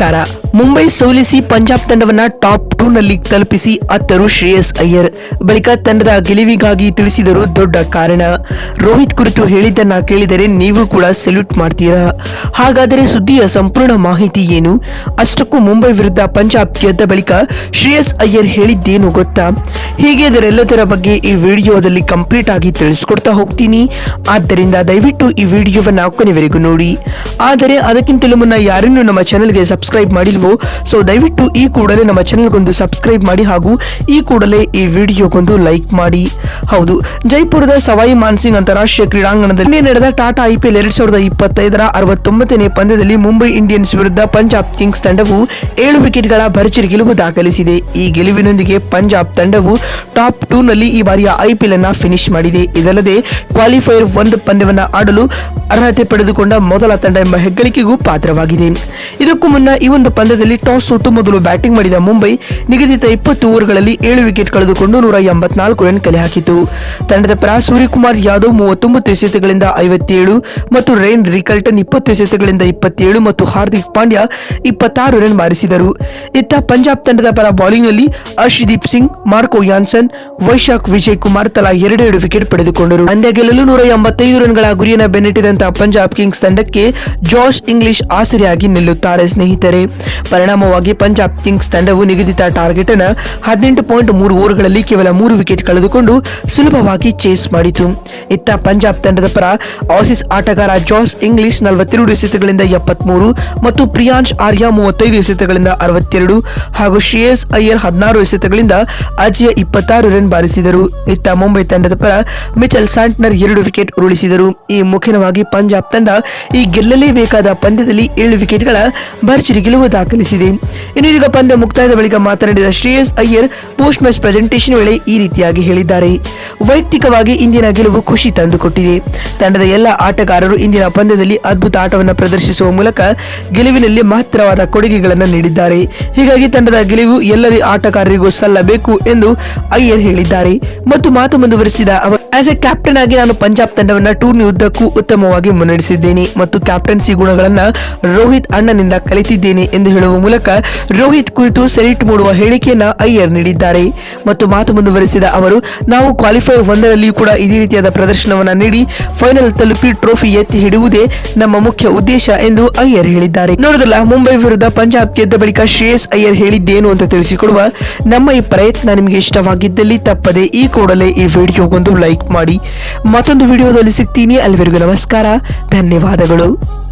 ನಮಸ್ಕಾರ ಮುಂಬೈ ಸೋಲಿಸಿ Punjab ತಂಡವನ್ನ top two ನಲ್ಲಿ ತಲುಪಿಸಿ ಅತ್ತರು ಶ್ರೇಯಸ್ ಅಯ್ಯರ್. ಬಳಿಕ ತಂಡದ ಗೆಲುವಿಗಾಗಿ ತಿಳಿಸಿದರು ದೊಡ್ಡ ಕಾರಣ. ರೋಹಿತ್ ಕುರಿತು ಹೇಳಿದ್ದನ್ನ ಕೇಳಿದರೆ ನೀವು ಕೂಡ ಸೆಲ್ಯೂಟ್ ಮಾಡ್ತೀರಾ? ಹಾಗಾದರೆ ಸುದ್ದಿಯ ಸಂಪೂರ್ಣ ಮಾಹಿತಿ ಏನು? ಅಷ್ಟಕ್ಕೂ ಮುಂಬೈ ವಿರುದ್ಧ ಪಂಜಾಬ್ ಗೆದ್ದ ಬಳಿಕ ಶ್ರೇಯಸ್ ಅಯ್ಯರ್ ಹೇಳಿದ್ದೇನು ಗೊತ್ತಾ? ಹೀಗೆ ಅದರೆಲ್ಲದರ ಬಗ್ಗೆ ಈ ವಿಡಿಯೋದಲ್ಲಿ ಕಂಪ್ಲೀಟ್ ಆಗಿ ತಿಳಿಸ್ಕೊಡ್ತಾ ಹೋಗ್ತೀನಿ. ಆದ್ದರಿಂದ ದಯವಿಟ್ಟು ಈ ವಿಡಿಯೋವನ್ನ ಕೊನೆವರೆಗೂ ನೋಡಿ. ಆದರೆ ಅದಕ್ಕಿಂತಲೂ ಮುನ್ನ ಯಾರನ್ನು ನಮ್ಮ ಚಾನೆಲ್ಗೆ ಸಬ್ಸ್ಕ್ರೈಬ್ ಮಾಡಿಲ್ವೋ ಸೊ ದಯವಿಟ್ಟು ಈ ಕೂಡಲೇ ನಮ್ಮ ಚಾನೆಲ್ಗೊಂದು ಸಬ್ಸ್ಕ್ರೈಬ್ ಮಾಡಿ ಹಾಗೂ ಈ ಕೂಡಲೇ ಈ ವಿಡಿಯೋಗೊಂದು ಲೈಕ್ ಮಾಡಿ. ಹೌದು, ಜೈಪುರದ ಸವಾಯಿ ಮಾನ್ಸಿಂಗ್ ಅಂತಾರಾಷ್ಟ್ರೀಯ ಕ್ರೀಡಾಂಗಣದಲ್ಲಿ ನಡೆದ ಟಾಟಾ ಐಪಿಎಲ್ ಎರಡ್ ಸಾವಿರದ ಇಪ್ಪತ್ತೈದರ ಅರವತ್ತೊಂಬತ್ತನೇ ಪಂದ್ಯದಲ್ಲಿ ಮುಂಬೈ ಇಂಡಿಯನ್ಸ್ ವಿರುದ್ಧ ಪಂಜಾಬ್ ಕಿಂಗ್ಸ್ ತಂಡವು ಏಳು ವಿಕೆಟ್ಗಳ ಭರ್ಜರಿ ಗೆಲುವು ದಾಖಲಿಸಿದೆ. ಈ ಗೆಲುವಿನೊಂದಿಗೆ ಪಂಜಾಬ್ ತಂಡವು ಟಾಪ್ ಟೂ ನಲ್ಲಿ ಈ ಬಾರಿಯ ಐಪಿಎಲ್ ಅನ್ನ ಫಿನಿಶ್ ಮಾಡಿದೆ. ಇದಲ್ಲದೆ ಕ್ವಾಲಿಫೈಯರ್ ಒಂದು ಪಂದ್ಯವನ್ನು ಆಡಲು ಅರ್ಹತೆ ಪಡೆದುಕೊಂಡ ಮೊದಲ ತಂಡ ಎಂಬ ಹೆಗ್ಗಳಿಕೆಗೂ ಪಾತ್ರವಾಗಿದೆ. ಇದಕ್ಕೂ ಮುನ್ನ ಈ ಒಂದು ಪಂದ್ಯದಲ್ಲಿ ಟಾಸ್ ಸೋತು ಮೊದಲು ಬ್ಯಾಟಿಂಗ್ ಮಾಡಿದ ಮುಂಬೈ ನಿಗದಿತ ಇಪ್ಪತ್ತು ಓವರ್ಗಳಲ್ಲಿ ಏಳು ವಿಕೆಟ್ ಕಳೆದುಕೊಂಡು ನೂರ ಎಂಬತ್ನಾಲ್ಕು ರನ್ ಕಲೆ ಹಾಕಿತು ತಂಡದ ಪರ ಸೂರ್ಯಕುಮಾರ್ ಯಾದವ್ ಮೂವತ್ತೊಂಬತ್ತು ಎಸೆತಗಳಿಂದ ಐವತ್ತೇಳು ಮತ್ತು ರೈನ್ ರಿಕಲ್ಟನ್ ಇಪ್ಪತ್ತು ಎಸೆತಗಳಿಂದ ಇಪ್ಪತ್ತೇಳು ಮತ್ತು ಹಾರ್ದಿಕ್ ಪಾಂಡ್ಯ ಇಪ್ಪತ್ತಾರು ರನ್ ಬಾರಿಸಿದರು ಇತ್ತ ಪಂಜಾಬ್ ತಂಡದ ಪರ ಬೌಲಿಂಗ್ನಲ್ಲಿ ಅರ್ಷದೀಪ್ ಸಿಂಗ್, ಮಾರ್ಕೋ ಯಾನ್ಸನ್, ವೈಶಾಖ್ ವಿಜಯ್ ಕುಮಾರ್ ತಲಾ ಎರಡೆರಡು ವಿಕೆಟ್ ಪಡೆದುಕೊಂಡರು. ಪಂದ್ಯ ಗೆಲ್ಲಲು ನೂರ ಎಂಬತ್ತೈದು ರನ್ಗಳ ಗುರಿಯನ್ನು ಬೆನ್ನಟ್ಟಿದಂತಹ ಪಂಜಾಬ್ ಕಿಂಗ್ಸ್ ತಂಡಕ್ಕೆ ಜಾಶ್ ಇಂಗ್ಲಿಷ್ ಆಸರೆಯಾಗಿ ನಿಲ್ಲುತ್ತಾರೆ ಸ್ನೇಹಿತರೆ. ಪರಿಣಾಮವಾಗಿ ಪಂಜಾಬ್ ಕಿಂಗ್ಸ್ ತಂಡವು ನಿಗದಿತ ಟಾರ್ಗೆಟ್ ಅನ್ನು ಹದಿನೆಂಟು ಪಾಯಿಂಟ್ ಮೂರು ಓವರ್ಗಳಲ್ಲಿ ಕೇವಲ ಮೂರು ವಿಕೆಟ್ ಕಳೆದುಕೊಂಡು ಸುಲಭವಾಗಿ ಚೇಸ್ ಮಾಡಿತು. ಇತ್ತ ಪಂಜಾಬ್ ತಂಡದ ಪರ ಆಸಿಸ್ ಆಟಗಾರ ಜಾಸ್ ಇಂಗ್ಲಿಷ್ ನಲವತ್ತೆರಡು ಎಸೆತಗಳಿಂದ ಎಪ್ಪತ್ಮೂರು ಮತ್ತು ಪ್ರಿಯಾಂಶ್ ಆರ್ಯ ಮೂವತ್ತೈದು ಎಸೆತಗಳಿಂದ ಅರವತ್ತೆರಡು ಹಾಗೂ ಶ್ರೇಯಸ್ ಅಯ್ಯರ್ ಹದಿನಾರು ಎಸೆತಗಳಿಂದ ಅಜಯ ಇಪ್ಪತ್ತಾರು ರನ್ ಬಾರಿಸಿದರು. ಇತ್ತ ಮುಂಬೈ ತಂಡದ ಪರ ಮಿಚಲ್ ಸ್ಯಾಂಟ್ನರ್ ಎರಡು ವಿಕೆಟ್ ಉರುಳಿಸಿದರು. ಈ ಮುಖ್ಯವಾಗಿ ಪಂಜಾಬ್ ತಂಡ ಈ ಗೆಲ್ಲಲೇಬೇಕಾದ ಪಂದ್ಯದಲ್ಲಿ ಏಳು ವಿಕೆಟ್ಗಳ ಭರ್ಜರಿ ಗೆಲುವು ದಾಖಲಿಸಿದೆ. ಇನ್ನು ಇದೀಗ ಪಂದ್ಯ ಮುಕ್ತಾಯದ ಬಳಿಕ ಮಾತನಾಡಿದ Shreyas Iyer, post match presentation ವೇಳೆ ಈ ರೀತಿಯಾಗಿ ಹೇಳಿದ್ದಾರೆ. ವೈಯಕ್ತಿಕವಾಗಿ ಇಂದಿನ ಗೆಲುವು ಖುಷಿ ತಂದುಕೊಟ್ಟಿದೆ. ತಂಡದ ಎಲ್ಲ ಆಟಗಾರರು ಇಂದಿನ ಪಂದ್ಯದಲ್ಲಿ ಅದ್ಭುತ ಆಟವನ್ನು ಪ್ರದರ್ಶಿಸುವ ಮೂಲಕ ಗೆಲುವಿನಲ್ಲಿ ಮಹತ್ತರವಾದ ಕೊಡುಗೆಗಳನ್ನು ನೀಡಿದ್ದಾರೆ. ಹೀಗಾಗಿ ತಂಡದ ಗೆಲುವು ಎಲ್ಲರಿ ಆಟಗಾರರಿಗೂ ಸಲ್ಲಬೇಕು ಎಂದು ಅಯ್ಯರ್ ಹೇಳಿದ್ದಾರೆ. ಮತ್ತು ಮಾತು ಮುಂದುವರಿಸಿದ ಅವರು, ಆಸ್ ಎ ಕ್ಯಾಪ್ಟನ್ ಆಗಿ ನಾನು ಪಂಜಾಬ್ ತಂಡವನ್ನು ಟೂರ್ನಿ ಉದ್ದಕ್ಕೂ ಉತ್ತಮವಾಗಿ ಮುನ್ನಡೆಸಿದ್ದೇನೆ ಮತ್ತು ಕ್ಯಾಪ್ಟನ್ಸಿ ಗುಣಗಳನ್ನು ರೋಹಿತ್ ಅಣ್ಣನಿಂದ ಕಲಿತಿದ್ದೇನೆ ಎಂದು ಹೇಳುವ ಮೂಲಕ ರೋಹಿತ್ ಕುರಿತು ಸೆಲೆಕ್ಟ್ ಮಾಡುವ ಹೇಳಿಕೆಯನ್ನ ಅಯ್ಯರ್ ನೀಡಿದ್ದಾರೆ. ಮತ್ತು ಮಾತು ಮುಂದುವರೆಸಿದ ಅವರು, ನಾವು ಕ್ವಾಲಿಫೈ ಒಂದರಲ್ಲಿಯೂ ಕೂಡ ಇದೇ ರೀತಿಯಾದ ಪ್ರದರ್ಶನವನ್ನು ನೀಡಿ ಫೈನಲ್ ತಲುಪಿ ಟ್ರೋಫಿ ಎತ್ತಿ ಹಿಡಿಯುವುದೇ ನಮ್ಮ ಮುಖ್ಯ ಉದ್ದೇಶ ಎಂದು ಅಯ್ಯರ್ ಹೇಳಿದ್ದಾರೆ. ನೋಡಿದಲ್ಲ, ಮುಂಬೈ ವಿರುದ್ಧ ಪಂಜಾಬ್ ಗೆದ್ದ ಬಳಿಕ ಶ್ರೇಯಸ್ ಅಯ್ಯರ್ ಹೇಳಿದ್ದೇನು ಅಂತ ತಿಳಿಸಿಕೊಡುವ ನಮ್ಮ ಈ ಪ್ರಯತ್ನ ನಿಮಗೆ ಇಷ್ಟವಾಗಿದ್ದಲ್ಲಿ ತಪ್ಪದೆ ಈ ಕೂಡಲೇ ಈ ವಿಡಿಯೋಗೊಂದು ಲೈಕ್ ಮಾಡಿ. ಮತ್ತೊಂದು ವಿಡಿಯೋದಲ್ಲಿ ಸಿಗ್ತೀನಿ. ಅಲ್ಲಿವರೆಗೂ ನಮಸ್ಕಾರ. ಧನ್ಯವಾದಗಳು.